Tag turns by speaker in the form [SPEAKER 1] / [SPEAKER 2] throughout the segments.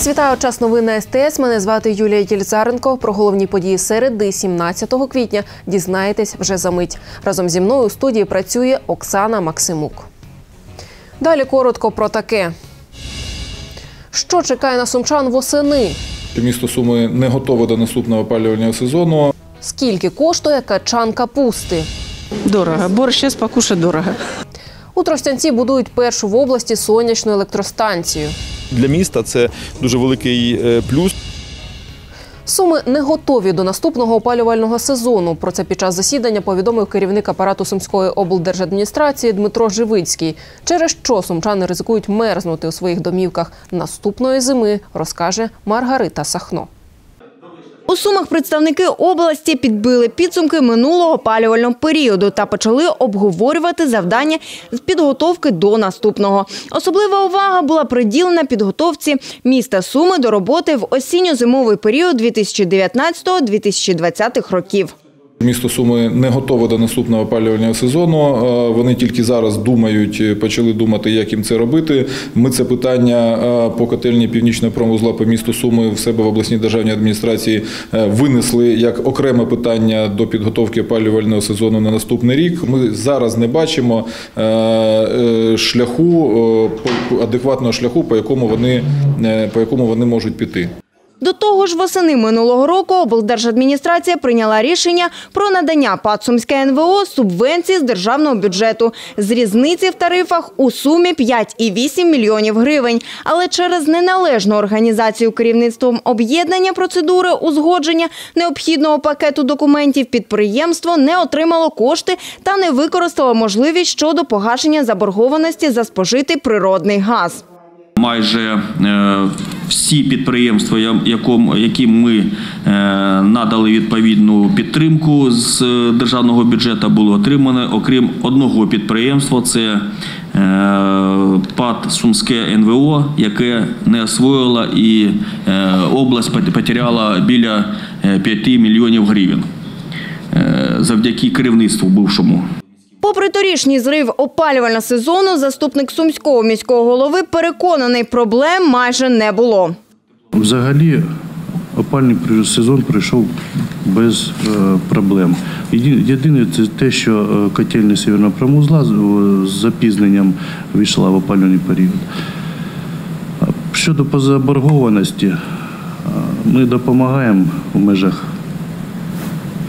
[SPEAKER 1] Вас вітаю. Час новин на СТС. Мене звати Юлія Єльзаренко. Про головні події середи 17 квітня дізнаєтесь вже за мить. Разом зі мною у студії працює Оксана Максимук. Далі коротко про таке. Що чекає на сумчан восени?
[SPEAKER 2] Місто Суми не готове до наступного опалювального сезону.
[SPEAKER 1] Скільки коштує качан капусти?
[SPEAKER 3] Дорого. Борщ покушать дорого.
[SPEAKER 1] У Тростянці будують першу в області сонячну електростанцію.
[SPEAKER 4] Для міста це дуже великий е, плюс.
[SPEAKER 1] Суми не готові до наступного опалювального сезону. Про це під час засідання повідомив керівник апарату Сумської облдержадміністрації Дмитро Живицький. Через що сумчани ризикують мерзнути у своїх домівках наступної зими, розкаже Маргарита Сахно.
[SPEAKER 5] У Сумах представники області підбили підсумки минулого опалювального періоду та почали обговорювати завдання з підготовки до наступного. Особлива увага була приділена підготовці міста Суми до роботи в осінньо-зимовий період 2019-2020 років.
[SPEAKER 2] Місто Суми не готове до наступного опалювального сезону. Е, Вони тільки зараз думають, е, почали думати, як їм це робити. Ми це питання е, по котельні північного промузла по місту Суми в себе в обласній державній адміністрації винесли як окреме питання до підготовки опалювального сезону на наступний рік. Ми зараз не бачимо шляху адекватного шляху, по якому вони по якому вони можуть піти.
[SPEAKER 5] До того ж, восени минулого року облдержадміністрація прийняла рішення про надання ПАД «Сумське НВО» субвенції з державного бюджету з різниці в тарифах у сумі 5,8 мільйонів гривень. Але через неналежну організацію керівництвом об'єднання процедури узгодження необхідного пакету документів підприємство не отримало кошти та не використало можливість щодо погашення заборгованості за спожитий природний газ.
[SPEAKER 6] Майже е, всі підприємства, яким ми е, надали відповідну підтримку з е, державного бюджету, було отримано, окрім одного підприємства, це ПАД Сумське НВО, яке не освоїло і область пот- потеряла біля е, 5 мільйонів гривень завдяки керівництву бувшому.
[SPEAKER 5] Попри торішній зрив опалювального сезону, заступник сумського міського голови переконаний, проблем майже не було.
[SPEAKER 7] Взагалі, опальний сезон пройшов без е, проблем. Єдине це те, що е, котельня Сєвєрного промузла з, запізненням війшла в опалювальний період. Щодо позаборгованості, е, ми допомагаємо в межах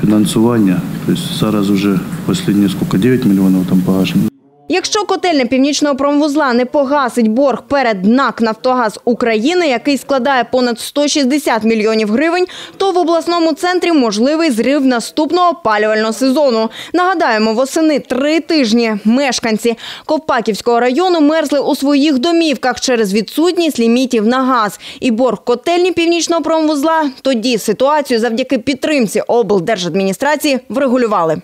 [SPEAKER 7] фінансування. Тобто зараз уже последние сколько, 9 мільйонів там погашено.
[SPEAKER 5] Якщо котельня північного промвузла не погасить борг перед НАК «Нафтогаз України», який складає понад 160 мільйонів гривень, то в обласному центрі можливий зрив наступного опалювального сезону. Нагадаємо, восени три тижні мешканці Ковпаківського району мерзли у своїх домівках через відсутність лімітів на газ. І борг котельні північного промвузла тоді ситуацію завдяки підтримці облдержадміністрації врегулювали.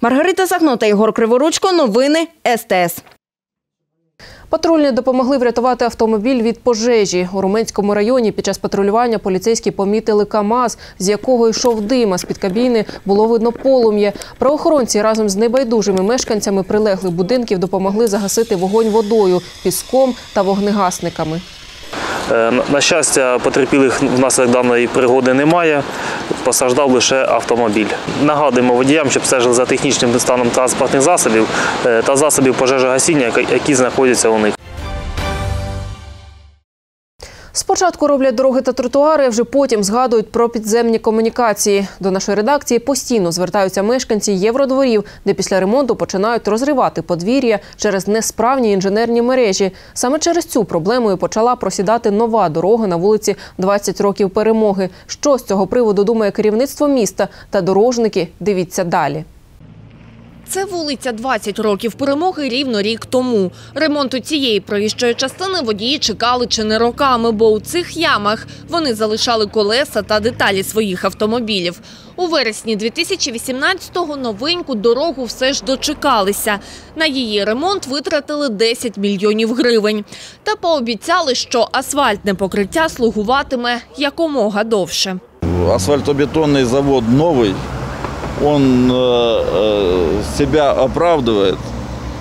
[SPEAKER 5] Маргарита Сахно та Ігор Криворучко. Новини СТС.
[SPEAKER 1] Патрульні допомогли врятувати автомобіль від пожежі. У Руменському районі під час патрулювання поліцейські помітили КАМАЗ, з якого йшов дим, а з-під кабіни було видно полум'я. Правоохоронці разом з небайдужими мешканцями прилеглих будинків допомогли загасити вогонь водою, піском та вогнегасниками.
[SPEAKER 8] Е, на- щастя, потерпілих внаслідок даної пригоди немає. Постраждав лише автомобіль. Нагадуємо водіям, щоб стежили за технічним станом транспортних засобів е, та засобів пожежогасіння, які знаходяться у них.
[SPEAKER 1] Спочатку роблять дороги та тротуари, вже потім згадують про підземні комунікації. До нашої редакції постійно звертаються мешканці євродворів, де після ремонту починають розривати подвір'я через несправні інженерні мережі. Саме через цю проблему і почала просідати нова дорога на вулиці 20 років перемоги. Що з цього приводу думає керівництво міста та дорожники? Дивіться далі.
[SPEAKER 9] Це вулиця 20 років перемоги рівно рік тому. Ремонту цієї проїжджої частини водії чекали чи не роками, бо у цих ямах вони залишали колеса та деталі своїх автомобілів. У вересні 2018-го новеньку дорогу все ж дочекалися. На її ремонт витратили 10 мільйонів гривень. Та пообіцяли, що асфальтне покриття слугуватиме якомога довше.
[SPEAKER 10] асфальтобетонный завод новый, он э, э, себя оправдывает.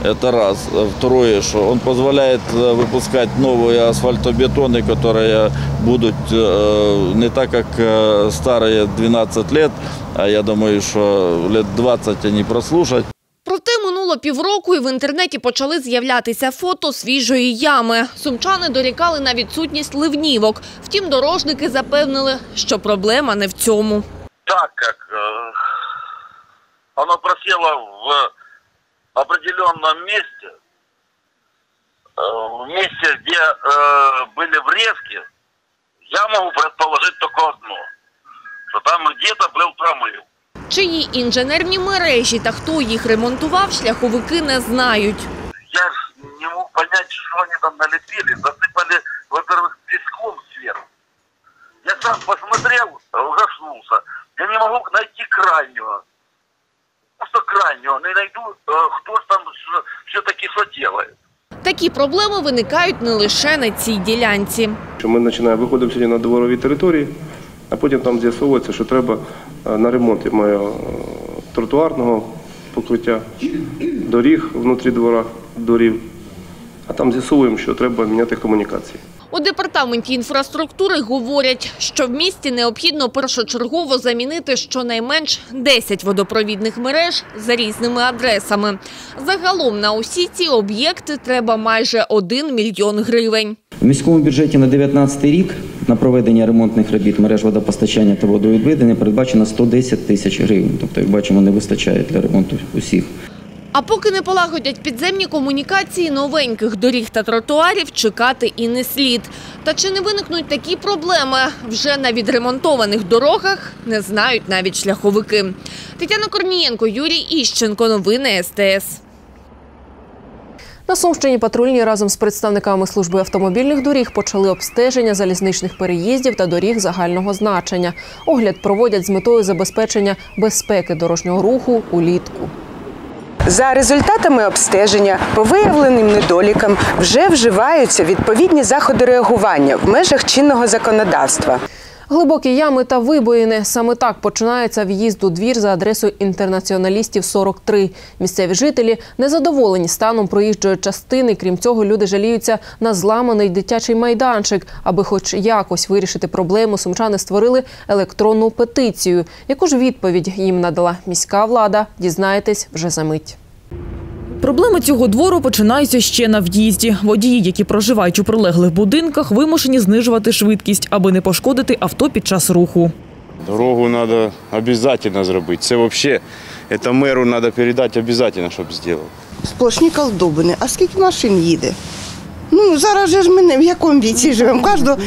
[SPEAKER 10] Это раз. А Второе, что он позволяет э, выпускать новые асфальтобетоны, которые будут э, не так, как э, старые 12 лет, а я думаю, что лет 20 они прослушать.
[SPEAKER 9] Проте минуло півроку і в інтернеті почали з'являтися фото свіжої ями. Сумчани дорікали на відсутність ливнівок. Втім, дорожники запевнили, що проблема не в цьому.
[SPEAKER 11] так как э, оно просело в определенном месте, э, в месте, где э, были врезки, я могу предположить только одно, что там где-то был промыв.
[SPEAKER 9] Чиї інженерні мережі та хто їх ремонтував, шляховики не знають.
[SPEAKER 11] Я ж не мог понять, что они там налепили, засыпали, во-первых, песком сверху. Я сам посмотрел, ужаснулся. Я не могу найти крайнего. Просто крайнего. Не найду, э, кто ж там все-таки что делает.
[SPEAKER 9] Такі проблеми виникають не лише на цій ділянці.
[SPEAKER 12] Ми починаємо виходимо сьогодні на дворові території, а потім там з'ясовується, що треба е, на ремонт я маю е, тротуарного покриття, доріг внутрі двора, дорів. А там з'ясовуємо, що треба міняти комунікації.
[SPEAKER 9] У департаменті інфраструктури говорять, що в місті необхідно першочергово замінити щонайменш 10 водопровідних мереж за різними адресами. Загалом на усі ці об'єкти треба майже 1 мільйон гривень.
[SPEAKER 13] В міському бюджеті на 2019 рік на проведення ремонтних робіт мереж водопостачання та водовідведення передбачено 110 тисяч гривень. Тобто, як бачимо, не вистачає для ремонту усіх.
[SPEAKER 9] А поки не полагодять підземні комунікації, новеньких доріг та тротуарів чекати і не слід. Та чи не виникнуть такі проблеми вже на відремонтованих дорогах, не знають навіть шляховики. Тетяна Корнієнко, Юрій Іщенко. Новини СТС.
[SPEAKER 1] На Сумщині патрульні разом з представниками служби автомобільних доріг почали обстеження залізничних переїздів та доріг загального значення. Огляд проводять з метою забезпечення безпеки дорожнього руху улітку.
[SPEAKER 14] За результатами обстеження по виявленим недолікам вже вживаються відповідні заходи реагування в межах чинного законодавства.
[SPEAKER 1] Глибокі ями та вибоїни. Саме так починається в'їзд у двір за адресою інтернаціоналістів 43. Місцеві жителі незадоволені станом проїжджої частини. Крім цього, люди жаліються на зламаний дитячий майданчик. Аби хоч якось вирішити проблему, сумчани створили електронну петицію. Яку ж відповідь їм надала міська влада, дізнаєтесь вже за мить.
[SPEAKER 15] Проблеми цього двору починаються ще на в'їзді. Водії, які проживають у прилеглих будинках, вимушені знижувати швидкість, аби не пошкодити авто під час руху.
[SPEAKER 16] Дорогу треба обов'язково зробити. Це взагалі, це меру треба передати обов'язково, щоб зробив.
[SPEAKER 17] Сплошні колдобини. А скільки машин їде? Ну, зараз же ж ми не в якому віці живемо. Кожного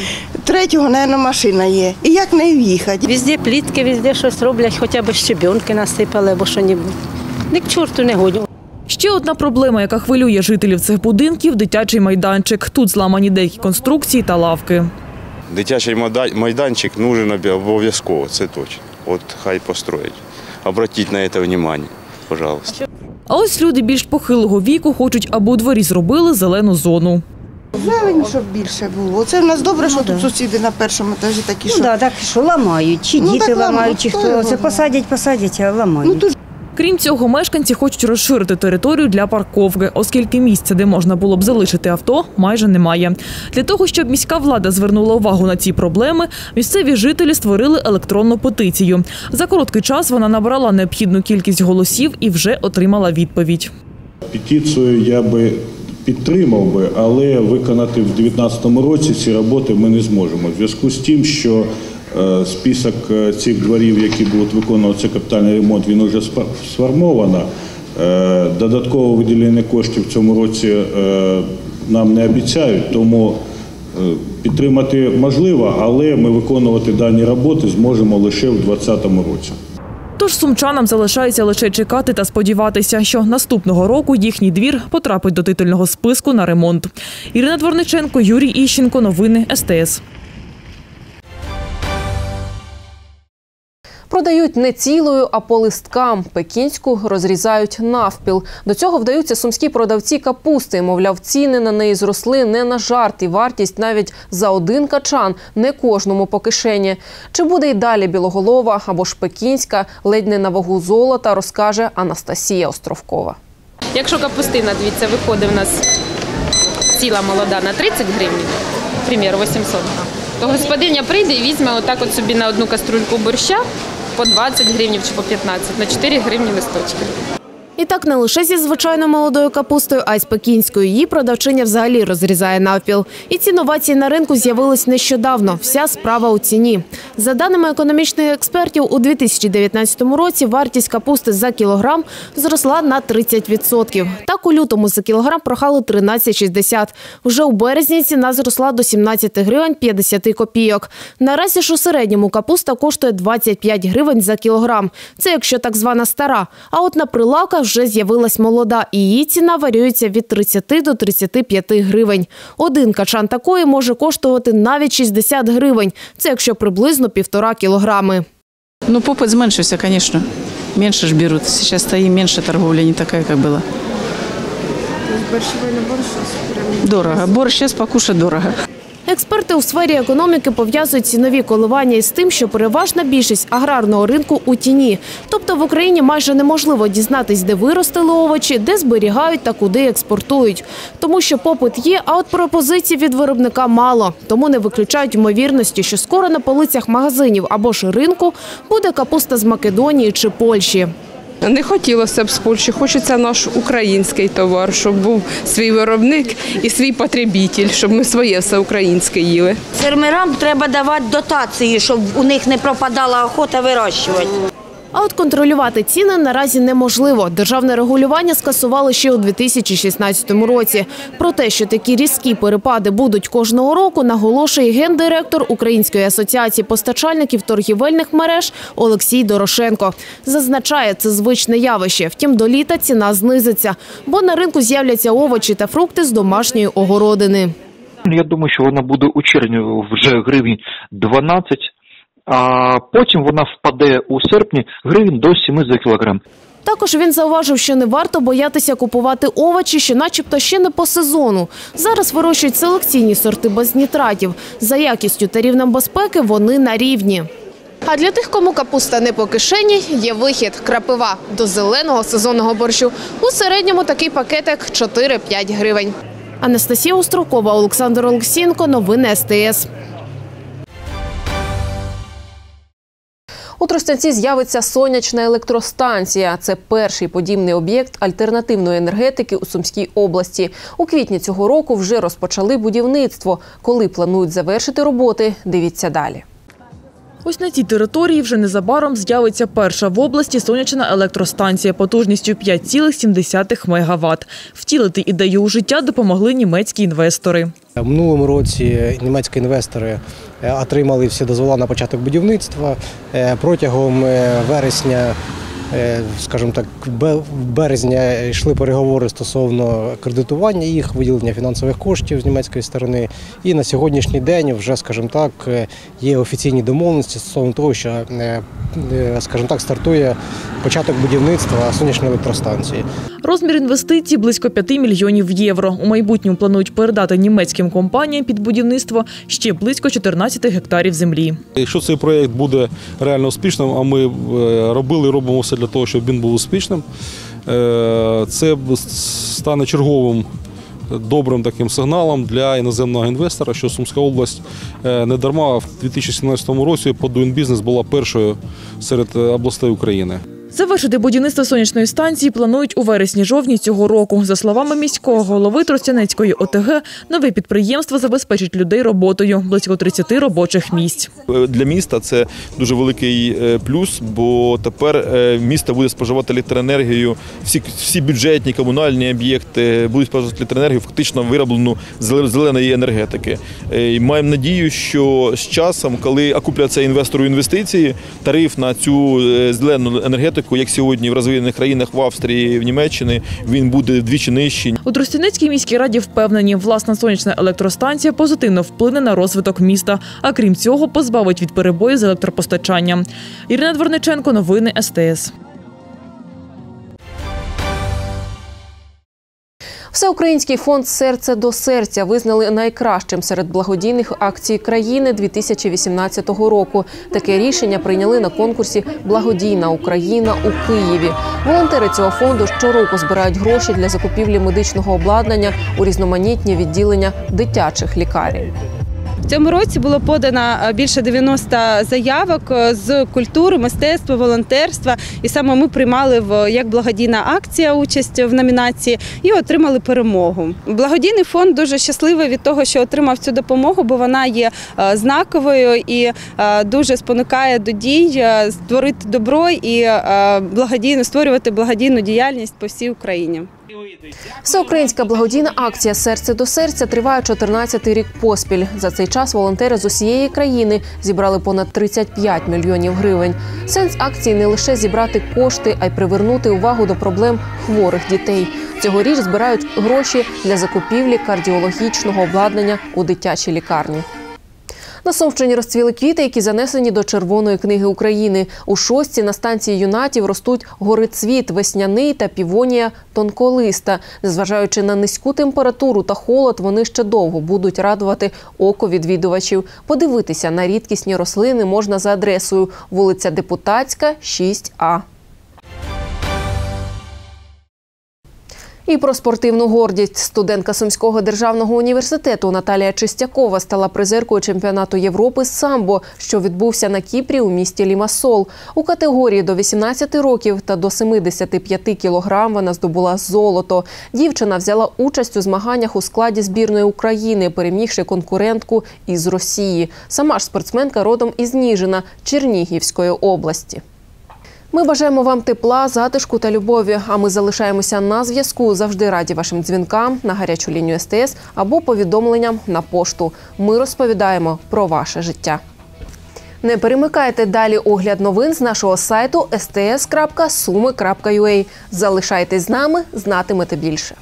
[SPEAKER 17] третього, мабуть, машина є. І як не в'їхати?
[SPEAKER 3] Везде плітки, везде щось роблять, хоча б щебенки насипали або що-небудь. Ні к чорту не годі.
[SPEAKER 15] Ще одна проблема, яка хвилює жителів цих будинків – дитячий майданчик. Тут зламані деякі конструкції та лавки.
[SPEAKER 16] Дитячий майданчик нужен обов'язково, це точно. От хай построять. Обратіть на це увагу, пожалуйста.
[SPEAKER 15] А ось люди більш похилого віку хочуть, аби у дворі зробили зелену зону.
[SPEAKER 17] Зелень, щоб більше було. Це в нас добре, що тут сусіди на першому етажі такі, що...
[SPEAKER 18] Ну да, так що ламають, чи
[SPEAKER 17] Ну,
[SPEAKER 18] діти
[SPEAKER 17] ламають,
[SPEAKER 18] чи
[SPEAKER 17] хто
[SPEAKER 18] хто це посадять, посадять, а ламають.
[SPEAKER 15] Крім цього, мешканці хочуть розширити територію для парковки, оскільки місця, де можна було б залишити авто, майже немає. Для того, щоб міська влада звернула увагу на ці проблеми, місцеві жителі створили електронну петицію. За короткий час вона набрала необхідну кількість голосів і вже отримала відповідь.
[SPEAKER 19] Петицію я би підтримав би, але виконати в 2019 році ці роботи ми не зможемо. В зв'язку з тим, що список е, цих дворів, які будуть виконувати цей капітальний ремонт, він вже сформовано. Е, Додатково виділення коштів в цьому році е, нам не обіцяють, тому е, підтримати можливо, але ми виконувати дані роботи зможемо лише в 2020 році.
[SPEAKER 15] Тож сумчанам залишається лише чекати та сподіватися, що наступного року їхній двір потрапить до титульного списку на ремонт. Ірина Дворниченко, Юрій Іщенко. Новини СТС.
[SPEAKER 1] Продають не цілою, а по листкам. Пекінську розрізають навпіл. До цього вдаються сумські продавці капусти. Мовляв, ціни на неї зросли не на жарт і вартість навіть за один качан не кожному по кишені. Чи буде й далі білоголова або ж пекінська, ледь не на вагу золота, розкаже Анастасія Островкова.
[SPEAKER 20] Якщо капустина, дивіться, виходить в нас ціла молода на 30 гривень, примір 800 грам, то господиня прийде і візьме отак от собі на одну каструльку борща по 20 гривень чи по 15, на 4 гривні листочки.
[SPEAKER 21] І так не лише зі звичайно молодою капустою, а й з пекінською. Її продавчиня взагалі розрізає навпіл. І ці новації на ринку з'явились нещодавно. Вся справа у ціні. За даними економічних експертів, у 2019 році вартість капусти за кілограм зросла на 30%. Так у лютому за кілограм прохали 13,60. Вже у березні ціна зросла до 17 гривень 50 копійок. Наразі ж у середньому капуста коштує 25 гривень за кілограм. Це якщо так звана стара. А от на прилавках вже з'явилась молода, і її ціна варіюється від 30 до 35 гривень. Один качан такої може коштувати навіть 60 гривень. Це якщо приблизно півтора кілограми.
[SPEAKER 22] Ну, попыт зменшився, конечно. Меньше ж берут. Сейчас стоим меньше торговля, не такая, как была.
[SPEAKER 20] Борщовий набор щось
[SPEAKER 22] Дорого. Борщ сейчас покушать дорого.
[SPEAKER 21] Експерти у сфері економіки пов'язують цінові коливання із тим, що переважна більшість аграрного ринку у тіні. Тобто в Україні майже неможливо дізнатись, де виростили овочі, де зберігають та куди експортують. Тому що попит є, а от пропозицій від виробника мало. Тому не виключають ймовірності, що скоро на полицях магазинів або ж ринку буде капуста з Македонії чи Польщі.
[SPEAKER 23] Не хотілося б з Польщі, хочеться наш український товар, щоб був свій виробник і свій потребітель, щоб ми своє все українське їли.
[SPEAKER 3] Фермерам треба давати дотації, щоб у них не пропадала охота вирощувати.
[SPEAKER 21] А от контролювати ціни наразі неможливо. Державне регулювання скасували ще у 2016 році. Про те, що такі різкі перепади будуть кожного року, наголошує гендиректор Української асоціації постачальників торгівельних мереж Олексій Дорошенко. Зазначає, це звичне явище. Втім, до літа ціна знизиться, бо на ринку з'являться овочі та фрукти з домашньої огородини.
[SPEAKER 17] Я думаю, що вона буде у червні вже гривень 12, а потім вона впаде у серпні гривень до 7 за кілограм.
[SPEAKER 21] Також він зауважив, що не варто боятися купувати овочі, що начебто ще не по сезону. Зараз вирощують селекційні сорти без нітратів. За якістю та рівнем безпеки вони на рівні. А для тих, кому капуста не по кишені, є вихід – крапива до зеленого сезонного борщу. У середньому такий пакетик 4-5 гривень. Анастасія Острокова, Олександр Олексієнко. Новини СТС. У Тростянці з'явиться сонячна електростанція. Це перший подібний об'єкт альтернативної енергетики у Сумській області. У квітні цього року вже розпочали будівництво. Коли планують завершити роботи, дивіться далі.
[SPEAKER 15] Ось на цій території вже незабаром з'явиться перша в області сонячна електростанція потужністю 5,7 МВт. Втілити ідею у життя допомогли німецькі інвестори.
[SPEAKER 24] В минулому році німецькі інвестори е, отримали всі дозволи на початок будівництва. Е, Протягом е, вересня, скажімо так, бе- березня йшли переговори стосовно кредитування їх, виділення фінансових коштів з німецької сторони. І на сьогоднішній день вже, скажімо так, е, є офіційні домовленості стосовно того, що, е, е, скажімо так, стартує початок будівництва сонячної електростанції.
[SPEAKER 15] Розмір інвестицій – близько 5 мільйонів євро. У майбутньому планують передати німецьким компаніям під будівництво ще близько 14 гектарів землі.
[SPEAKER 6] Якщо цей проєкт буде реально успішним, а ми е, робили робимо все для того, щоб він був успішним, е, це стане черговим добрим таким сигналом для іноземного інвестора, що Сумська область е, не дарма в 2017 році по Doing Business була першою серед областей України.
[SPEAKER 15] Завершити будівництво сонячної станції планують у вересні-жовтні цього року. За словами міського голови Тростянецької ОТГ, нове підприємство забезпечить людей роботою – близько 30 робочих місць.
[SPEAKER 4] Е, Для міста це дуже великий е, плюс, бо тепер е, місто буде споживати електроенергію. Всі, всі бюджетні комунальні об'єкти будуть споживати електроенергію, фактично вироблену з зеленої енергетики. І маємо надію, що з часом, коли окупляться інвестору інвестиції, тариф на цю зелену енергетику, як сьогодні в розвинених країнах в Австрії, в Німеччині, він буде вдвічі нижчий.
[SPEAKER 15] У Тростянецькій міській раді впевнені, власна сонячна електростанція позитивно вплине на розвиток міста, а крім цього, позбавить від перебою з електропостачанням. Ірина Дворниченко, новини СТС.
[SPEAKER 1] Всеукраїнський фонд Серце до серця визнали найкращим серед благодійних акцій країни 2018 року. Таке рішення прийняли на конкурсі Благодійна Україна у Києві. Волонтери цього фонду щороку збирають гроші для закупівлі медичного обладнання у різноманітні відділення дитячих лікарень.
[SPEAKER 20] В цьому році було подано е, більше 90 заявок е, з культури, мистецтва, волонтерства. І саме ми приймали в як благодійна акція участь в номінації і отримали перемогу. Благодійний фонд дуже щасливий від того, що отримав цю допомогу, бо вона є е, знаковою і дуже спонукає до дій створити добро і благодійно створювати благодійну діяльність по всій Україні.
[SPEAKER 1] Всеукраїнська благодійна акція Серце до серця триває 14-й рік поспіль. За цей час волонтери з усієї країни зібрали понад 35 мільйонів гривень. Сенс акції не лише зібрати кошти, а й привернути увагу до проблем хворих дітей. Цьогоріч збирають гроші для закупівлі кардіологічного обладнання у дитячій лікарні. На Сумщині розцвіли квіти, які занесені до Червоної книги України. У шостці на станції юнатів ростуть горицвіт, весняний та півонія тонколиста. Незважаючи на низьку температуру та холод, вони ще довго будуть радувати око відвідувачів. Подивитися на рідкісні рослини можна за адресою вулиця Депутатська, 6А. І про спортивну гордість студентка Сумського державного університету Наталія Чистякова стала призеркою чемпіонату Європи з самбо, що відбувся на Кіпрі у місті Лімасол. У категорії до 18 років та до 75 кілограм вона здобула золото. Дівчина взяла участь у змаганнях у складі збірної України, перемігши конкурентку із Росії. Сама ж спортсменка родом із Ніжина Чернігівської області. Ми бажаємо вам тепла, затишку та любові. А ми залишаємося на зв'язку. Завжди раді вашим дзвінкам на гарячу лінію СТС або повідомленням на пошту. Ми розповідаємо про ваше життя. Не перемикайте далі огляд новин з нашого сайту sts.sumi.ua. Залишайтесь з нами, знатимете більше.